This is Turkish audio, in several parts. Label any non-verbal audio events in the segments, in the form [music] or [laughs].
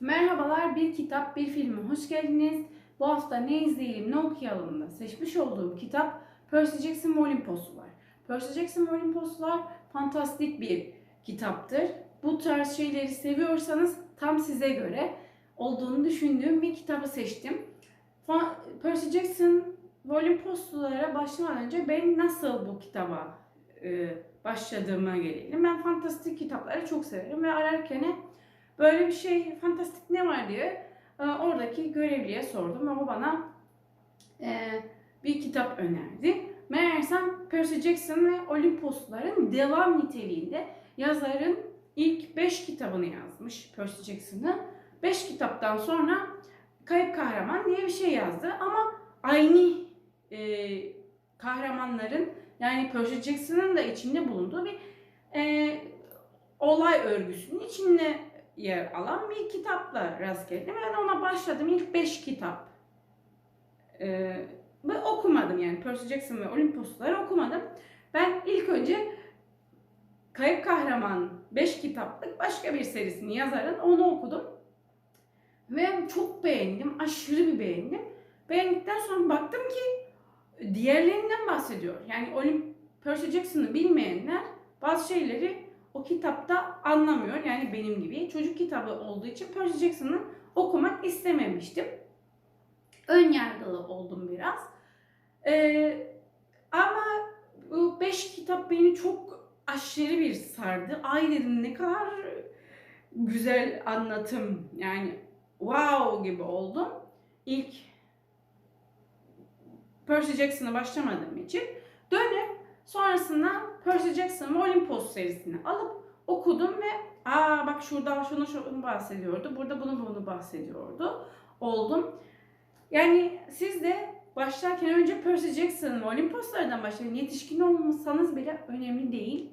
Merhabalar, bir kitap, bir filme hoş geldiniz. Bu hafta ne izleyelim, ne okuyalım da seçmiş olduğum kitap Percy Jackson ve Olimposlular. Percy Jackson ve Olimposlular fantastik bir kitaptır. Bu tarz şeyleri seviyorsanız tam size göre olduğunu düşündüğüm bir kitabı seçtim. Percy Jackson ve Olimposlulara başlamadan önce ben nasıl bu kitaba e, başladığıma gelelim. Ben fantastik kitapları çok severim ve ararken böyle bir şey fantastik ne var diye e, oradaki görevliye sordum ama bana e, bir kitap önerdi. Meğersem Percy Jackson ve Olimposluların devam niteliğinde yazarın ilk 5 kitabını yazmış Percy Jackson'ı. 5 kitaptan sonra Kayıp Kahraman diye bir şey yazdı ama aynı e, kahramanların yani Percy Jackson'ın da içinde bulunduğu bir e, olay örgüsünün içinde yer alan bir kitapla rast geldim. Ben ona başladım. İlk 5 kitap. Ee, ve okumadım yani. Percy Jackson ve Olimpos'ları okumadım. Ben ilk önce Kayıp Kahraman 5 kitaplık başka bir serisini yazarın. Onu okudum. Ve çok beğendim. Aşırı bir beğendim. Beğendikten sonra baktım ki diğerlerinden bahsediyor. Yani Olim Percy Jackson'ı bilmeyenler bazı şeyleri o kitapta anlamıyor. Yani benim gibi. Çocuk kitabı olduğu için Percy Jackson'ı okumak istememiştim. Ön yargılı oldum biraz. Ee, ama bu beş kitap beni çok aşırı bir sardı. Ay dedim ne kadar güzel anlatım. Yani wow gibi oldum. İlk Percy Jackson'a başlamadığım için dönüp sonrasında Percy Jackson ve Olympus serisini alıp okudum ve aa bak şurada şunu şunu bahsediyordu. Burada bunu bunu bahsediyordu. Oldum. Yani siz de başlarken önce Percy Jackson ve başlayın. Yetişkin olmasanız bile önemli değil.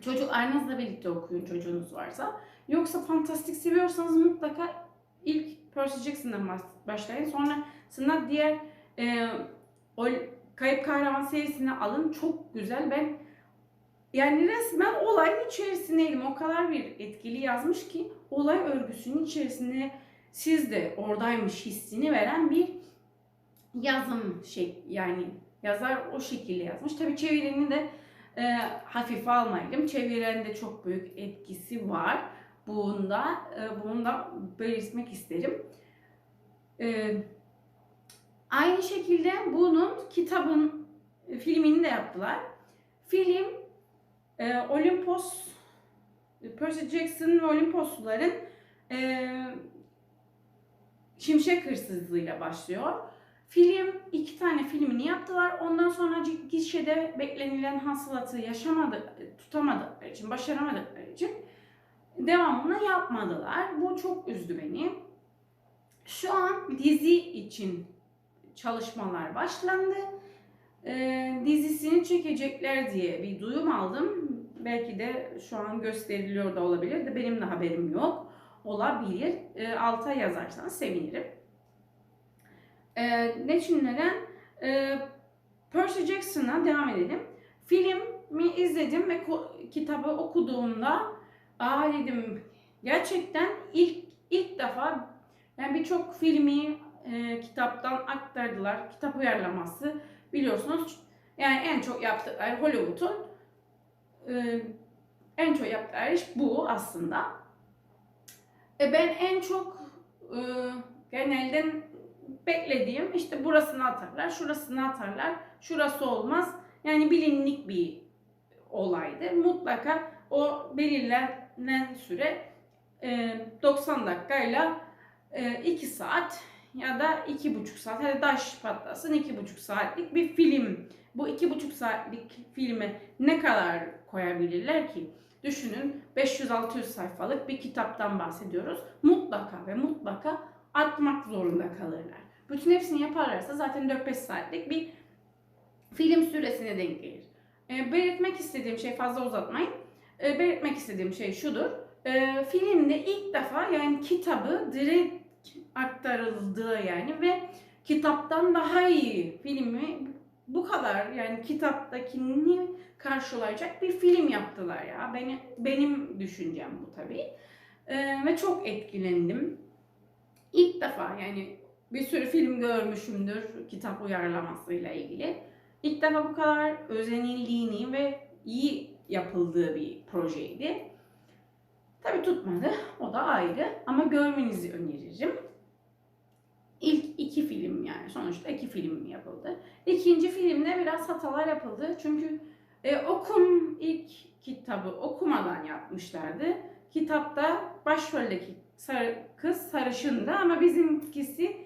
Çocuklarınızla birlikte okuyun çocuğunuz varsa. Yoksa fantastik seviyorsanız mutlaka ilk Percy Jackson'dan başlayın. Sonrasında diğer e, Kayıp Kahraman serisini alın. Çok güzel. Ben yani resmen olayın içerisindeydim. O kadar bir etkili yazmış ki olay örgüsünün içerisinde siz de oradaymış hissini veren bir yazım şey yani yazar o şekilde yazmış. Tabii çevireni de e, hafife almayalım. Çevirenin de çok büyük etkisi var. Bunda e, bunu da belirtmek isterim. E, aynı şekilde bunun kitabın e, filmini de yaptılar. Film e, Olympus Percy Jackson ve Olympusluların e, Şimşek Hırsızlığı'yla başlıyor. Film iki tane filmini yaptılar. Ondan sonra gişede beklenilen hasılatı yaşamadı, tutamadıkları için, başaramadıkları için devamını yapmadılar. Bu çok üzdü beni. Şu an dizi için çalışmalar başlandı. Ee, dizisini çekecekler diye bir duyum aldım. Belki de şu an gösteriliyor da olabilir de benim de haberim yok. Olabilir. Ee, alta yazarsanız sevinirim. Ee, ne için neden? Ee, Percy Jackson'a devam edelim. Filmi izledim ve kitabı okuduğumda aa dedim gerçekten ilk ilk defa yani birçok filmi e, kitaptan aktardılar. Kitap uyarlaması biliyorsunuz yani en çok yaptıkları Hollywood'un e, en çok yaptıkları iş bu aslında. E, ben en çok e, genelden beklediğim işte burasını atarlar, şurasını atarlar, şurası olmaz. Yani bilinlik bir olaydı. Mutlaka o belirlenen süre e, 90 dakikayla 2 saat ya da 2,5 saat. Hadi daş patlasın 2,5 saatlik bir film. Bu 2,5 saatlik filme ne kadar koyabilirler ki? Düşünün 500-600 sayfalık bir kitaptan bahsediyoruz. Mutlaka ve mutlaka atmak zorunda kalırlar. Bütün hepsini yaparlarsa zaten 4-5 saatlik bir film süresine denk gelir. E, belirtmek istediğim şey fazla uzatmayın. E, belirtmek istediğim şey şudur. E, filmde ilk defa yani kitabı direkt aktarıldığı yani ve kitaptan daha iyi filmi bu kadar yani kitaptakini karşılayacak bir film yaptılar ya. Benim benim düşüncem bu tabii. Ee, ve çok etkilendim. İlk defa yani bir sürü film görmüşümdür kitap uyarlamasıyla ilgili. İlk defa bu kadar özenildiğini ve iyi yapıldığı bir projeydi. Tabi tutmadı, o da ayrı ama görmenizi öneririm. İlk iki film yani sonuçta iki film yapıldı. İkinci filmde biraz hatalar yapıldı çünkü e, okum ilk kitabı okumadan yapmışlardı. Kitapta başroldeki sarı, kız sarışındı ama bizimkisi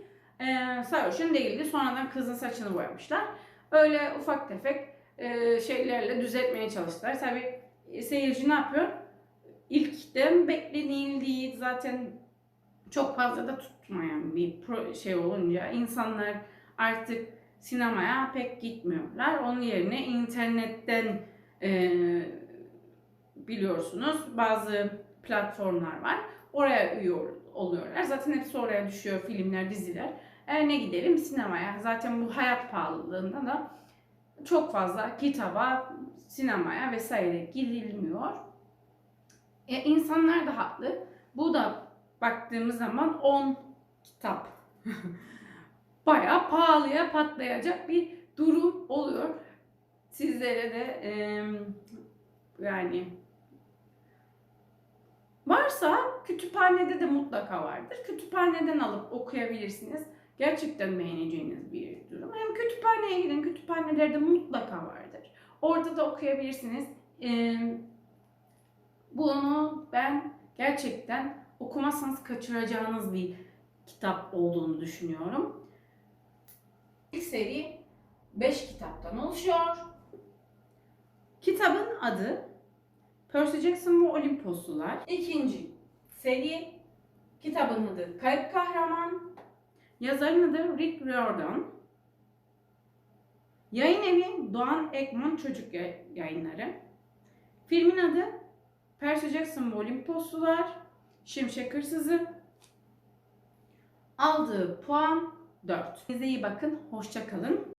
e, sarışın değildi. Sonradan kızın saçını boyamışlar. Öyle ufak tefek e, şeylerle düzeltmeye çalıştılar. Tabi seyirci ne yapıyor? İlkten beklenildiği zaten çok fazla da tutmayan bir şey olunca insanlar artık sinemaya pek gitmiyorlar. Onun yerine internetten e, biliyorsunuz bazı platformlar var. Oraya üye ol- oluyorlar. Zaten hepsi oraya düşüyor filmler, diziler. E ne gidelim sinemaya. Zaten bu hayat pahalılığında da çok fazla kitaba, sinemaya vesaire gidilmiyor. E, insanlar da haklı. Bu da baktığımız zaman 10 kitap. [laughs] Bayağı pahalıya patlayacak bir durum oluyor. Sizlere de e, yani varsa kütüphanede de mutlaka vardır. Kütüphaneden alıp okuyabilirsiniz. Gerçekten beğeneceğiniz bir durum. Hem kütüphaneye gidin, kütüphanelerde mutlaka vardır. Orada da okuyabilirsiniz. E, bunu ben gerçekten okumazsanız kaçıracağınız bir kitap olduğunu düşünüyorum. İlk seri 5 kitaptan oluşuyor. Kitabın adı Percy Jackson ve Olimposlular. İkinci seri kitabın adı Kayıp Kahraman. Yazarın adı Rick Riordan. Yayın evi Doğan Ekman Çocuk Yay- Yayınları. Filmin adı Percy Jackson ve Olimposlular. Şimşek Hırsızı. Aldığı puan 4. Size iyi bakın. Hoşça kalın.